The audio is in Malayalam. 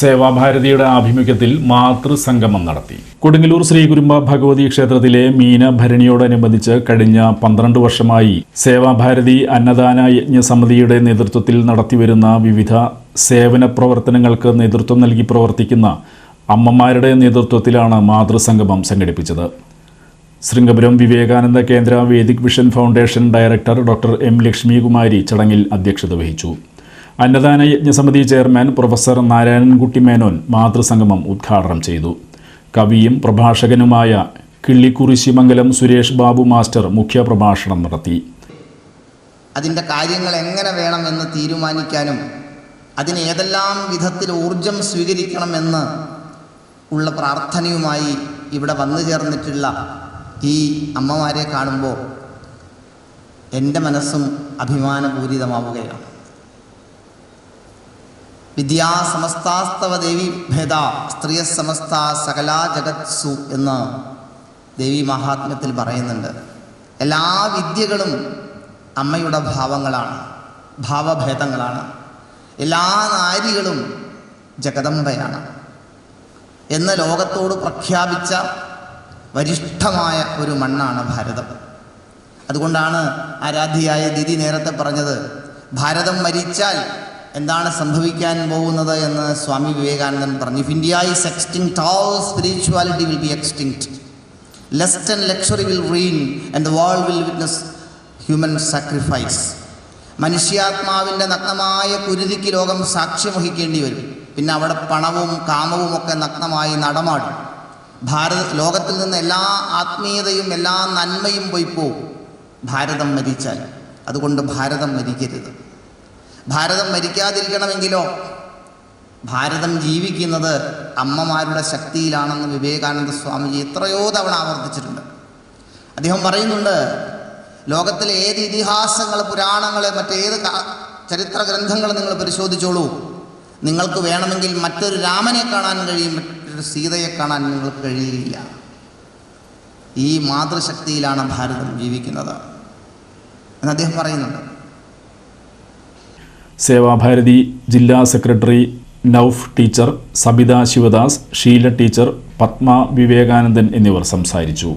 സേവാഭാരതിയുടെ ആഭിമുഖ്യത്തിൽ മാതൃസംഗമം നടത്തി. കൊടുങ്ങല്ലൂർ ശ്രീകുരുമ്പ ഭഗവതി ക്ഷേത്രത്തിലെ മീനഭരണിയോടനുബന്ധിച്ച് കഴിഞ്ഞ പന്ത്രണ്ട് വർഷമായി സേവാഭാരതി അന്നദാന യജ്ഞ സമിതിയുടെ നേതൃത്വത്തിൽ നടത്തിവരുന്ന വിവിധ സേവന പ്രവർത്തനങ്ങൾക്ക് നേതൃത്വം നൽകി പ്രവർത്തിക്കുന്ന അമ്മമാരുടെ നേതൃത്വത്തിലാണ് മാതൃസംഗമം സംഘടിപ്പിച്ചത്. Sringapuram Vivekananda Kendra Vedic vision foundation director doctor M Lakshmikumari ചടങ്ങിൽ അധ്യക്ഷത വഹിച്ചു. അന്നദാന യജ്ഞസമിതി ചെയർമാൻ പ്രൊഫസർ നാരായണൻകുട്ടി മേനോൻ മാതൃസംഗമം ഉദ്ഘാടനം ചെയ്തു. കവിയും പ്രഭാഷകനുമായ കിള്ളിക്കുറിശിമംഗലം സുരേഷ് ബാബു മാസ്റ്റർ മുഖ്യപ്രഭാഷണം നടത്തി. അതിന്റെ കാര്യങ്ങൾ എങ്ങനെ വേണമെന്ന് തീരുമാനിക്കാനും അതിന് ഏതെല്ലാം വിധത്തിൽ ഊർജം സ്വീകരിക്കണമെന്ന് ഉള്ള പ്രാർത്ഥനയുമായി ഇവിടെ വന്നു ചേർന്നിട്ടുള്ള ഈ അമ്മമാരെ കാണുമ്പോൾ എന്റെ മനസ്സും അഭിമാനപൂരിതമാവുകയാണ്. വിദ്യാസമസ്താസ്തവ ദേവി ഭേദ സ്ത്രീയ സമസ്ത സകലാ ജഗത്സു എന്ന് ദേവി മഹാത്മ്യത്തിൽ പറയുന്നുണ്ട്. എല്ലാ വിദ്യകളും അമ്മയുടെ ഭാവങ്ങളാണ് ഭാവഭേദങ്ങളാണ്. എല്ലാ നാരികളും ജഗദംബയാണ്. എന്ന ലോകത്തോട് പ്രഖ്യാപിച്ച വരിഷ്ഠമായ ഒരു മണ്ണാണ് ഭാരതം. അതുകൊണ്ടാണ് ആരാധ്യയായ ദിദി നേരത്തെ പറഞ്ഞത് ഭാരതം മരിച്ചാൽ എന്താണ് സംഭവിക്കാൻ പോകുന്നത് എന്ന് സ്വാമി വിവേകാനന്ദൻ പറഞ്ഞു. If India is extinct all spirituality will be extinct less and luxury will reign and the world will witness human sacrifice മനുഷ്യാത്മാവിന്റെ നഗ്നമായ കുരുതിക്ക് ലോകം സാക്ഷ്യം വഹിക്കേണ്ടി വരും. പിന്നെ അവിടെ പണവും കാമവും ഒക്കെ നഗ്നമായി നടമാടും. ഭാരത ലോകത്തിൽ നിന്ന് എല്ലാ ആത്മീയതയും എല്ലാ നന്മയും പോയി പോകും ഭാരതം മരിച്ചാൽ. അതുകൊണ്ട് ഭാരതം മരിക്കരുത്. ഭാരതം മരിക്കാതിരിക്കണമെങ്കിലോ? ഭാരതം ജീവിക്കുന്നത് അമ്മമാരുടെ ശക്തിയിലാണെന്ന് വിവേകാനന്ദ സ്വാമിജി എത്രയോ തവണ ആവർത്തിച്ചിട്ടുണ്ട്. അദ്ദേഹം പറയുന്നുണ്ട് ലോകത്തിലെ ഏത് ഇതിഹാസങ്ങൾ പുരാണങ്ങൾ മറ്റേത് ചരിത്ര ഗ്രന്ഥങ്ങൾ നിങ്ങൾ പരിശോധിച്ചോളൂ. നിങ്ങൾക്ക് വേണമെങ്കിൽ മറ്റൊരു രാമനെ കാണാൻ കഴിയും മറ്റൊരു സീതയെ കാണാൻ നിങ്ങൾക്ക് കഴിയുകയില്ല ഈ മാതൃശക്തിയിലാണ് ഭാരതം ജീവിക്കുന്നത്. എന്ന് അദ്ദേഹം പറയുന്നുണ്ട്. സേവാഭാരതി ജില്ലാ secretary Nouf teacher Sabitha Sivadas Sheela teacher Padma Vivekanandan എന്നിവർ സംസാരിച്ചു.